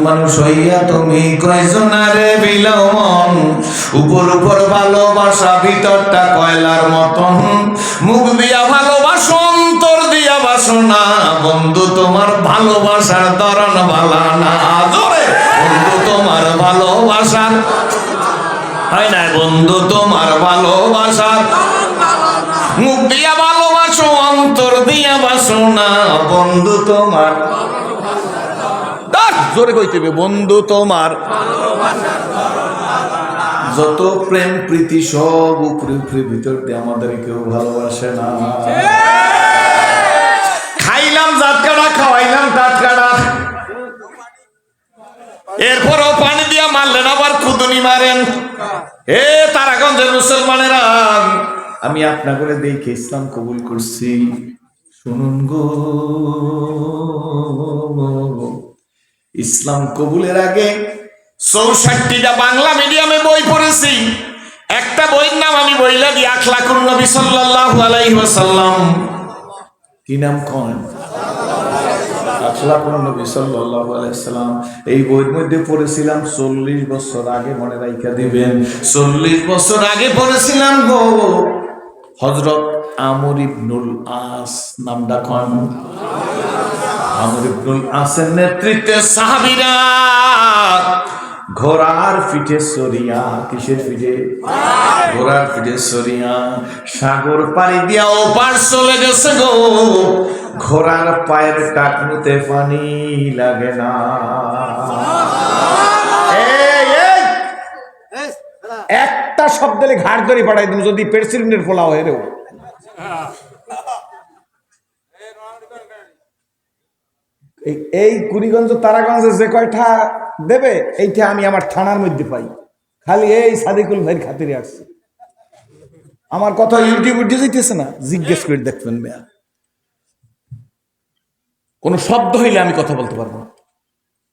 মানুষ হইয়া তুমি কয়জনারে বিলাও মন? উপর উপর ভালোবাসা, ভিতরটা কয়লার মতন? মুখ দিয়া ভালোবাসো, অন্তর দিয়া বাসো না। বন্ধু, তোমার ভালোবাসার ধরন ভালা না। জোরে! বন্ধু, তোমার ভালোবাসার হয় না, বন্ধু, তোমার ভালোবাসার মুখ দিয়া ভালোবাসো, অন্তর দিয়া বাসো না। বন্ধু, তোমার জোরে কইতে হবে, বন্ধু তোমার। যত প্রেম প্রীতি সব উপরে উপরে ভিতর দিয়ে আমাদের কেউ ভালোবাসে না। খাইলাম জাতকাটা খাওয়াইলাম টাটকাটা এরপরও পানি দিয়া মারলেন আবার কুদুনি মারেন। এ তারাগঞ্জের মুসলমানেরা। আমি আপনা করে দেখে ইসলাম কবুল করছি। শুনুন গো। ইসলাম কবুলের আগে চৌষট্টিটা বাংলা মিডিয়ামে বই পড়েছি। একটা বইয়ের নাম আমি বইলা দিই, আখলাকুন নবী সাল্লাল্লাহু আলাইহি ওয়াসাল্লাম। কি নাম কোন? আখলাকুন নবী সাল্লাল্লাহু আলাইহি সাল্লাম এই বইয়ের মধ্যে পড়েছিলাম, চল্লিশ বছর আগে মনে রাইখা দিবেন। চল্লিশ বছর আগে পড়েছিলাম গো। হজরত আমর ইবনুল আস নামটা কোন? আমর নেতৃত্বে সাহাবীরা ঘোড়ার পিঠে সরিয়া কিসের পিঠে ঘোড়ার পিঠে সরিয়া সাগর পাড়ি দিয়া ওপার চলে গেছে গো ঘোড়ার পায়ের টাকনুতে পানি লাগে না একটা শব্দে ঘাড় ধরে পাঠাই দিন যদি প্রেসিডেন্টের ফোলা হয়ে রেও এই- এই কুড়িগঞ্জ, তারাগঞ্জে যে কয়টা দেবে, এইটা আমি আমার থানার মধ্যে পাই। খালি এই সাদিকুল ভাইয়ের খাতিরে আসছে। আমার কথা ইউটিউব উঠে যাইতেছে না, জিজ্ঞেস করে দেখবেন মেয়া কোন শব্দ হইলে আমি কথা বলতে পারব না।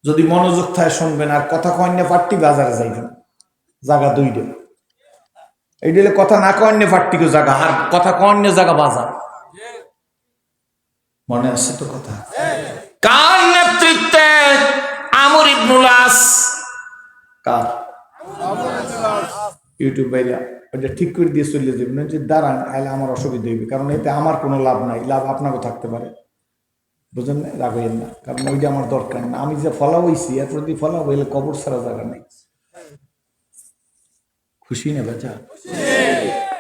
যদি মনোযোগ থাকে শুনবেন, আর কথা কন্যা পার্টি বাজারে যাইবেন। জায়গা এইটা হলে কথা না কন্যা পার্টিকে জায়গা, আর কথা কন্যা জায়গা বাজার। মনে আছে তো কথা? কার নেতৃত্বে আমর ইবনুল আস? কার? ইউটিউব বাইরা ওটা ঠিক করে দিয়ে চলে যাবেন যে দাঁড়ান তাহলে আমার অসুবিধা হইবে। কারণ এতে আমার কোনো লাভ নাই। লাভ আপনারও থাকতে পারে। বুঝলেন না? হইয়েন না। কারণ ওইটা আমার দরকার না। আমি যে ফলা হইছি এর যদি ফলা হইলে কবর ছাড়া জায়গা নেই। খুশি না বেচা?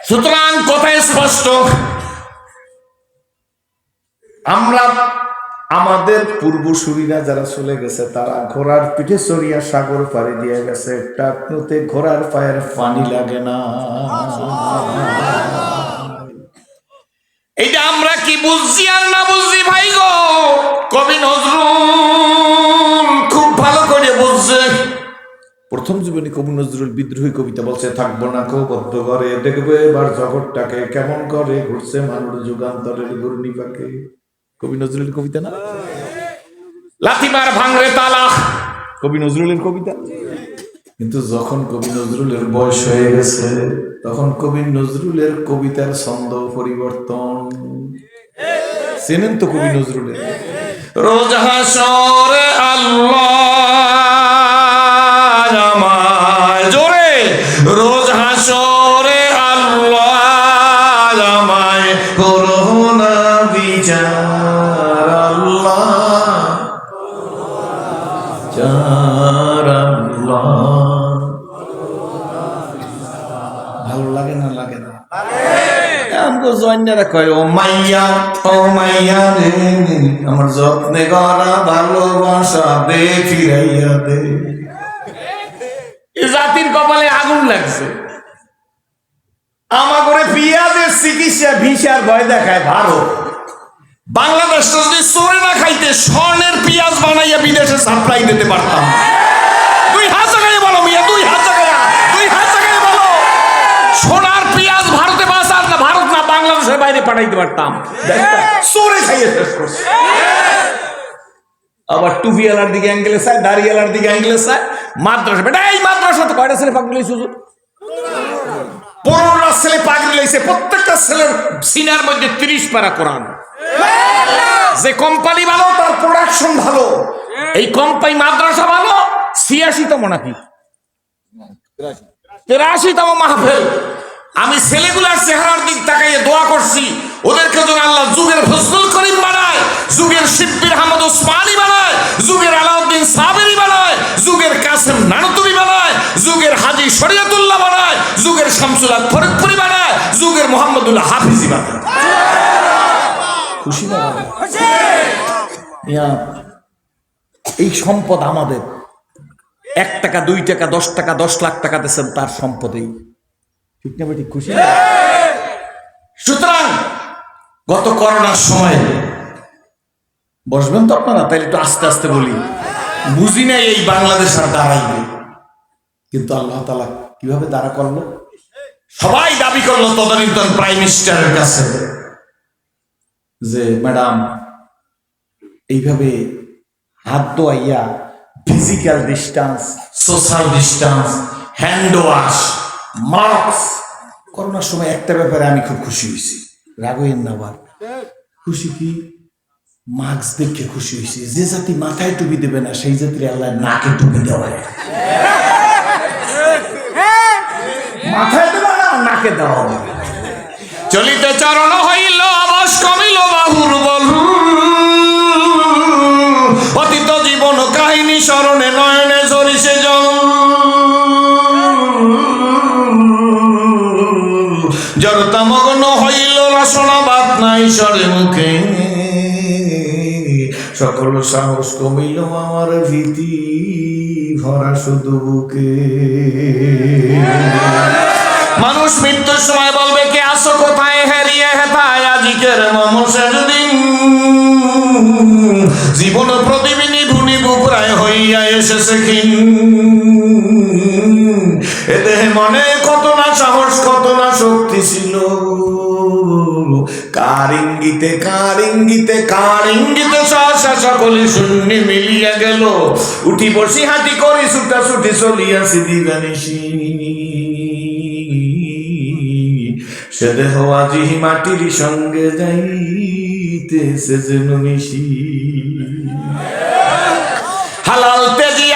সুতরাং কথা স্পষ্ট। আমরা আমাদের পূর্বসূরীরা যারা চলে গেছে তারা ঘোড়ার পিঠে চড়িয়া সাগর পাড়ি দিয়ে গেছে। টাকনুতে ঘোড়ার পায়ের পানি লাগে না। এটা আমরা কি বুঝছি আর না বুঝছি ভাই গো? কবি নজরুল খুব ভালো করে বুঝছে। প্রথম জীবনে কবি নজরুল বিদ্রোহী কবিতা বলছে থাকব না কেউ বদ্ধ ঘরে দেখবে এবার জগৎটাকে কেমন করে ঘুরছে মানুষ যুগান্তরের ঘূর্ণি পাকে কবি নজরুলের কবিতা না? লাথিমার ভাঙরে তালা কবি নজরুলের কবিতা? কিন্তু যখন কবি নজরুলের বয়স হয়ে গেছে তখন কবি নজরুলের কবিতার ছন্দ পরিবর্তন। চেনেন তো কবি নজরুলের? রোজ হাসরে আল্লাহ জোরে। রোজ হাসরে আল্লাহ আমায় করোনা বিচার। জন্যরা কয়, ও মাইয়া ও মাইয়া রে, আমার যত্নে ভালোবাসা দে, ফিরাইয়া দে। জাতির কপালে আগুন লাগছে। আমার করে পিয়াজের চিকিৎসা ভিসার ভয় দেখায় ভারত। বাংলাদেশ যদি চোরে না খাইতে, স্বর্ণের পেঁয়াজ বানাইয়া বিদেশে সাপ্লাই দিতে পারতাম দুই হাত জায়গায় বলো মিয়া দুই হাত জায়গায় দুই হাত জায়গায় বলো সোনার পেঁয়াজ ভারতে বাঁচার না ভারত না বাংলাদেশের বাইরে পাঠাইতে পারতাম। দেখতা, চোরে খাইয়ে শেষ করছে। আবার টুপিওয়ালার দিকে অ্যাঙ্গেলে চায় দাড়িওয়ালার দিকে অ্যাঙ্গেলে চায়। মাদ্রাসা বেটা এই মাদ্রাসা তো কয়টা ছেলে পাগলি সুযোগ পনেরোটা ছেলে পাগলি লাইছে প্রত্যেকটা ছেলের সিনার মধ্যে তিরিশ পারা কোরআন। যে কোম্পানি ভালো তার প্রোডাকশন ভালো। এই কোম্পানি মাদ্রাসা ভালো ছিয়াশিতম নাকি? তেরাশিতম মাহফিল। আমি ছেলেগুলার চেহারার দিক তাকাইয়ে দোয়া করছি। ওদেরকে যেন আল্লাহ যুগের ফজলুল করিম বানায়, যুগের শিব্বির আহমদ ওসমানী বানায়, যুগের আলাউদ্দিন সাবেরি বানায়, যুগের কাসেম নানতুরি বানায়, যুগের হাজি শরিয়তুল্লাহ বানায়, যুগের শামসুল্লাহ ফরিদপুরি বানায়, যুগের মোহাম্মদুল্লাহ হাফিজি বানায়। খুশি এই সম্পদ আমাদের। এক টাকা, দুই টাকা, দশ টাকা, দশ লাখ টাকা দিয়েছেন, তার সম্পদেই। ঠিক না খুশি। না? সুতরাং গত করোনার সময় বসবেন তো আপনারা? তাইলে একটু আস্তে আস্তে বলি। বুঝি নাই এই বাংলাদেশ আর দাঁড়াইবে। কিন্তু আল্লাহ তালা কীভাবে দাঁড়া করল? সবাই দাবি করল তদানীন্তন প্রাইম মিনিস্টারের কাছে যে, ম্যাডাম, এইভাবে হাত ধোয়াইয়া physical distance, social distance, hand wash mask করোনার সময় একটা ব্যাপারে আমি খুব খুশি হয়েছি। রাগইন না খুশি কি? মাস্ক দেখে খুশি হয়েছি। যে জাতি মাথায় টুপি দেবে না, সেই জাতির আল্লাহ নাকে টুপি দেওয়া মাথায় দেবে না, নাকে দেওয়া চলিতে চরণ হইল, আবাস কমিল বাহুর বলু। অতীত জীবন কাহিনী স্মরণে নয়নে মুখে সকল সাহস কমিল আমার ভীতি, ভরা শুধু বুকে। মানুষ মৃত্যুর সময় বলবে, কে আসো কোথায়? হারিয়ে হেতায় আজিকের মমসের দিন জীবন প্রতিবিনী ভুনি বুকুরায় হইয়া এসেছে কিন কার ইঙ্গিতে কার ইঙ্গিতে কার ইঙ্গিতে সহসা সকলে শূন্য মিলিয়া গেল। উঠি বসি হাঁটি করি ছুটা ছুটি চলিয়াছি দিবানিসি সে দেহ আজি মাটির সঙ্গে যাইতেছে যেন মিশি। হালাল তেজি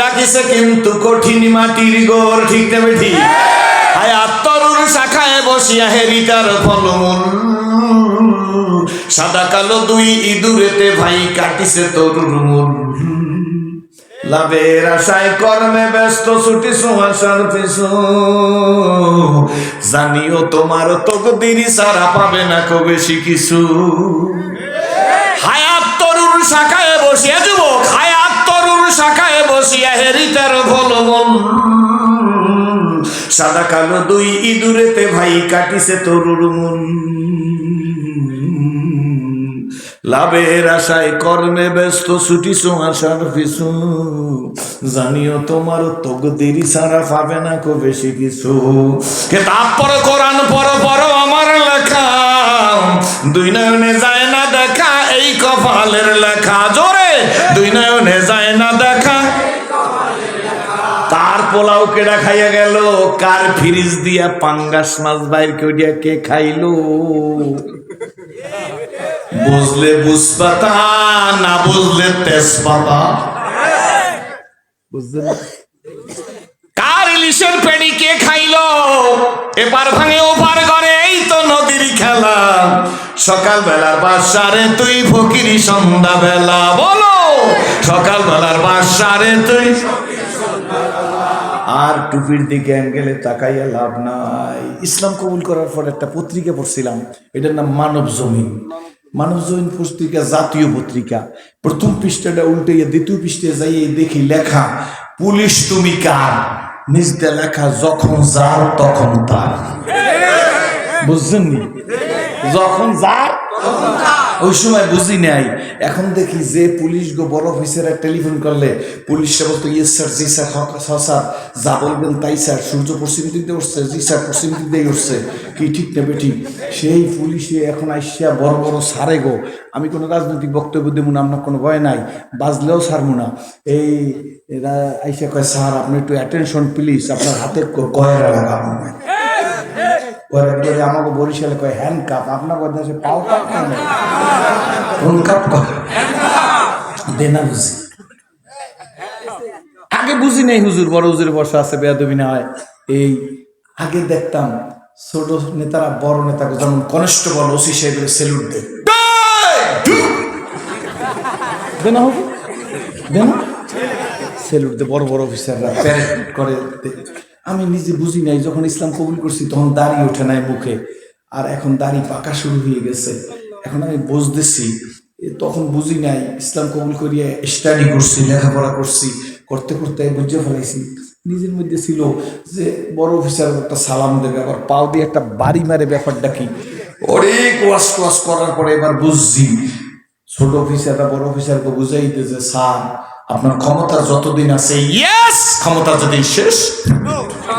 ডাকিছে কিন্তু কঠিন মাটির গোর ঠিক দেবে ঠিক। হায়াত তরুর শাখায় বসিয়া হেরিটার ফলমূল। সাদা কালো দুই ইঁদুরেতে ভাই কাটিছে তরুর মূল। লাভের আশায় কর্মে ব্যস্ত ছুটি সুহাসার পিছু। জানিও তোমার তকদিরি সারা পাবে না কো বেশি কিছু। হায়াত তরুণ শাখায় বসিয়া শাখায় বসিয়া হেরিতার ভল সাদা কালো দুই ইঁদুরেতে ভাই কাটিছে তরুর মন। লাভের আশায় কর্মে ব্যস্ত ছুটি আশার পিছু। জানিও তোমার তকদিরি সারা পাবে না কো বেশি কিছু। কেতাব পর কোরআন পর পর আমার লেখা। দুই নয়নে যায় না দেখা, এই কপালের লেখা। জোরে, দুই নয়নে যায় না দেখা। পোলাও কেডা খাইয়া গেল? কার ফ্রিজ দিয়া পাঙ্গাস মাছ বাইর করিয়া কে খাইলো? বুঝলে বুঝপাতা, না বুঝলে তেজপাতা। বুঝলেন কার ইলিশের পেড়ি কে এপার ভাঙে ওপার করে এই তো নদীর খেলা। সকাল বেলার বাসারে তুই ফকিরি সন্ধ্যা বেলা বলো সকাল বেলার বাসারে তুই আর টুপির দিকে অ্যাঙ্গেলে তাকাইয়া লাভ নাই। ইসলাম কবুল করার পর একটা পত্রিকা পড়ছিলাম, এটার নাম মানব জমিন। মানব জমিন পত্রিকা, জাতীয় পত্রিকা। প্রথম পৃষ্ঠাটা উল্টে দ্বিতীয় পৃষ্ঠে যাইয়ে দেখি লেখা, পুলিশ তুমি কার? নিজটা লেখা, যখন যার তখন তার। বুঝছেন যখন যার ওই সময় বুঝি নাই। এখন দেখি যে পুলিশ গো বড় অফিসার টেলিফোন করলে। পুলিশরা বলতো স্যার, জি স্যার, হক স্যার। যা বলবেন তাই স্যার। সূর্য পশ্চিম দিক দিয়ে উঠছে, জি স্যার, পশ্চিম দিক দিয়ে উঠছে। কি ঠিক সেই পুলিশে এখন আইসিয়া বড় বড় সারে গো। আমি কোনো রাজনৈতিক বক্তব্য দেবো না, আপনার কোনো ভয় নাই। বাজলেও ছাড়বো না এই আইসা কয়, স্যার, আপনি একটু অ্যাটেনশন প্লিজ আপনার হাতে কয়রা লাগাবো ওর আমাকে বরিশালে কয় হ্যান্ড কাপ আপনাকে দেশে পাও কাপ কেন কোন কাপ দেনা বুঝি। আগে বুঝি নাই হুজুর বড় হুজুর বর্ষা আছে বেয়াদবি না হয়। এই আগে দেখতাম ছোট নেতারা বড় নেতাকে যেমন কনস্টেবল ওসি সাহেবের সেলুট দেয়। দেনা হবে দেনা? সেলুট দে বড় বড় অফিসাররা প্যারেড করে। আমি নিজে বুঝি নাই যখন ইসলাম কবুল করছি তখন দাড়ি ওঠে নাই মুখে। আর এখন দাড়ি পাকা শুরু হয়ে গেছে। এখন আমি বুঝতেছি তখন বুঝি নাই ইসলাম কবুল করিয়ে স্টাডি করছি লেখাপড়া করছি করতে করতে বুঝে ফেলাইছি। নিজের মধ্যে ছিল যে বড় অফিসার একটা সালাম দেবে আবার পাও দিয়ে একটা বাড়ি মারে ব্যাপারটা কি? অনেক ওয়াশ টোয়াশ করার পরে এবার বুঝছি। ছোট অফিসাররা বড় অফিসারকে বুঝাইতে যে স্যার আপনার ক্ষমতা যতদিন আছে ইয়েস ক্ষমতা যদি শেষ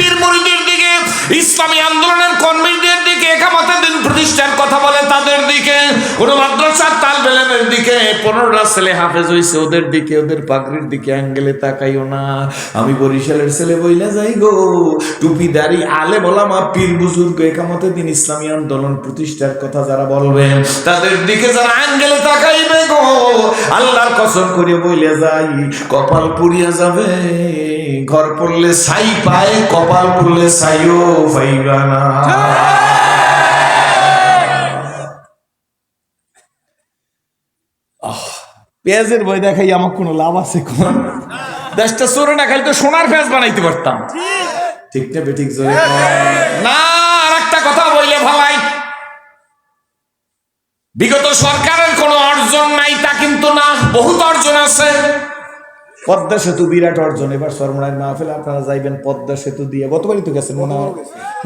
পীর মুরিদের দিকে ইসলামী আন্দোলনের কর্মীদের প্রতিষ্ঠার কথা বলে তাদের দিকে, কোন মাদ্রাসার তালবেলের দিকে, পনেরোটা ছেলে হাফেজ হয়েছে ওদের দিকে, ওদের পাগড়ির দিকে অ্যাঙ্গেলে তাকাইও না। আমি বরিশালের ছেলে বইলে যাই গো। টুপি, দাড়ি আলে বলামা পীর, বুজুর্গ একামতের দিন ইসলামী আন্দোলন প্রতিষ্ঠার কথা যারা বলবেন, তাদের দিকে যারা অ্যাঙ্গেলে তাকাইবে গো। আল্লাহর কসম করে বইলে যাই, কপাল পুড়িয়া যাবে। ঘর পড়লে ছাই পায়, কপাল পড়লে ছাইও পাইবা না। পেঁয়াজের বই দেখাই আমার কোনো লাভ আছে কোন দেশটা চোরে না, খালি তো সোনার ফেস বানাইতে পারতাম। ঠিক না বেঠিক জোরে না আর একটা কথা বললে ভালাই। বিগত সরকারের কোনো অর্জন নাই, তা কিন্তু না, বহুত অর্জন আছে। পদ্মা সেতু বিরাট অর্জন, এবার সরমরায় মাহফিল, আপনারা যাইবেন পদ্মা সেতু দিয়ে। গতবারই তো গেছেন মনে হয়।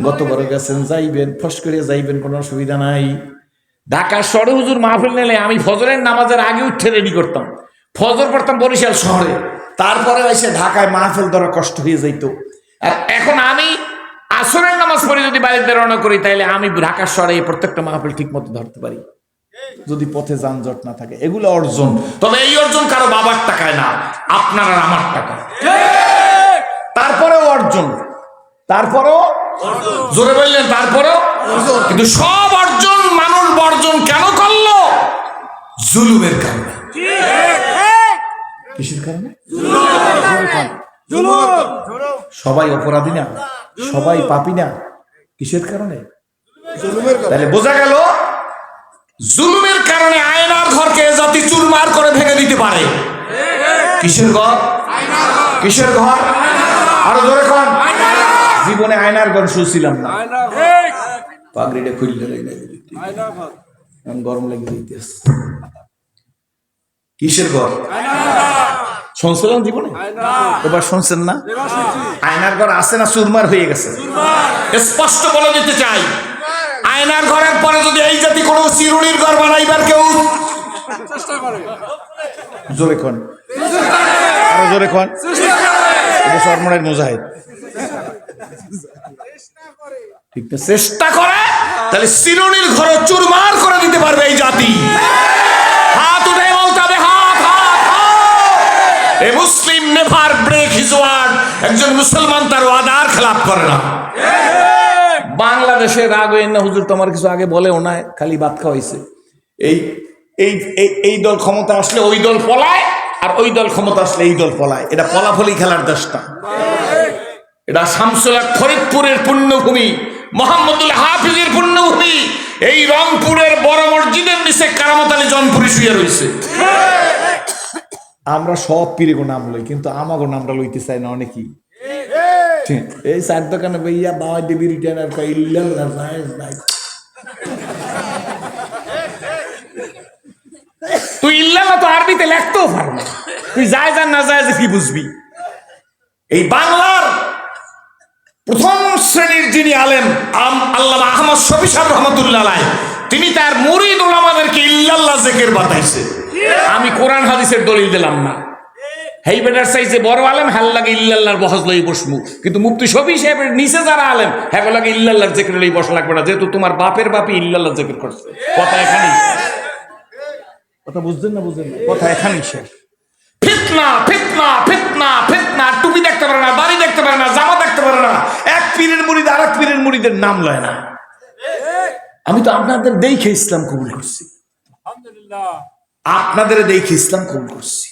গতবারও গেছেন, যাইবেন, ফস করে যাইবেন, কোনো অসুবিধা নাই। ঢাকা শহরে হুজুর মাহফিল নিলে আমি ফজরের নামাজের আগে উঠে রেডি করতাম। ফজর পড়তাম বরিশাল শহরে। তারপরে এসে ঢাকায় মাহফিল ধরা কষ্ট হয়ে যাইতো। আর এখন আমি আসরের নামাজ পড়ে যদি বাড়িতে রওনা করি, তাইলে আমি ঢাকা শহরে প্রত্যেকটা মাহফিল ঠিক মতো ধরতে পারি। যদি পথে যানজট না থাকে, এগুলো অর্জন। তবে এই অর্জন কারও বাবার টাকায় না, আপনার আর আমার টাকা তারপরেও অর্জন। তারপরেও? জোরে বললেন, তারপরেও? কিন্তু সব বর্জন কেন করল? জুলুমের কারণে। কিসের কারণে? সবাই অপরাধী না সবাই পাপি না কিসের কারণে? তাহলে বোঝা গেল জুলুমের কারণে আয়নার ঘরকে জাতি চুরমার করে ভেঙে দিতে পারে। কিসের ঘর? কিসের ঘর? আরও কন। জীবনে আয়নার ঘর শুছিলাম না। পাগড়িটা খুললে এখন গরম লেগে কিসের ঘর? শুনছিলাম জীবনে? এবার শুনছেন না? আয়নার ঘর আছে না চুরমার হয়ে গেছে? স্পষ্ট বলে দিতে চাই। আয়নার ঘরের পরে যদি এই জাতি কোনো চিরুনির ঘর বানাইবার কেউ জোরে খন আরও জোরে খন সরমনের মুজাহিদ। ঠিক আছে চেষ্টা করে, তাহলে চিরুনির ঘরে চুরমার করে দিতে পারবে এই জাতি। হাত উঠে বলতে হবে, হাত হাত a Muslim never break his word. একজন মুসলমান তার ওয়াদার খেলাপ করে না। বাংলাদেশের রাগ না, হুজুর তোমার কিছু আগে বলেও না খালি বাদ খাওয়াইছে। এই এই, এই- এই দল ক্ষমতা আসলে ওই দল পলায়, আর ওই দল ক্ষমতা আসলে এই দল পলায়। এটা পলাফলি খেলার দেশটা। এটা শামসুল ফরিদপুরের পুণ্যভূমি। মোহাম্মদুল হাফিজের পুণ্যভূমি এই রংপুরের বড় মসজিদের নিচে কারামত আলী জনপুরি শুয়ে রয়েছে। আমরা সব পীরে নাম লই কিন্তু আমাগো নামটা লইতে চাই না অনেকেই। এই চার দোকানে বইয়া বাবা দেবী রিটার্নার তুই ইল্লাল্লাহ তো আরবিতে লিখতেও পারো না। তুই যায় যান না যায় যে কি বুঝবি? এই বাংলার প্রথম শ্রেণির যিনি আলেম আম- আল্লামা আহমদ শফি সাহেব রহমতুল্লাহ আলাই, তিনি তার মুরিদ ওলামাদেরকে ইল্লাল্লাহ জেকের বাতাইছে। আমি কোরআন হাদিসের দলিল দিলাম না। হেই বেটার বড় আলেম হ্যাল লাগে ইল্লাল্লাহর বহজ লই বসমু কিন্তু মুফতি শফি সাহেবের নিচে যারা আলেম হ্যাঁ লাগে ইল্লাল্লাহর জেকের লই বসা লাগবে না যেহেতু তোমার বাপের বাপই ইল্লাল্লাহ জেকের করছে। কথা এখানেই। কথা বুঝছেন না বুঝছেন না? কথা এখানেই শেষ। ফিতনা ফিতনা ফিতনা ফিতনা টুপি দেখতে পারে না দাড়ি দেখতে পারে না জামা দেখতে পারে না। এক পীরের মুড়িদ আর এক পীরের মুড়িদের নাম লয় না। আমি তো আপনাদের দেখে ইসলাম কবুল করছি। আপনাদের দেখে ইসলাম কবুল করছি।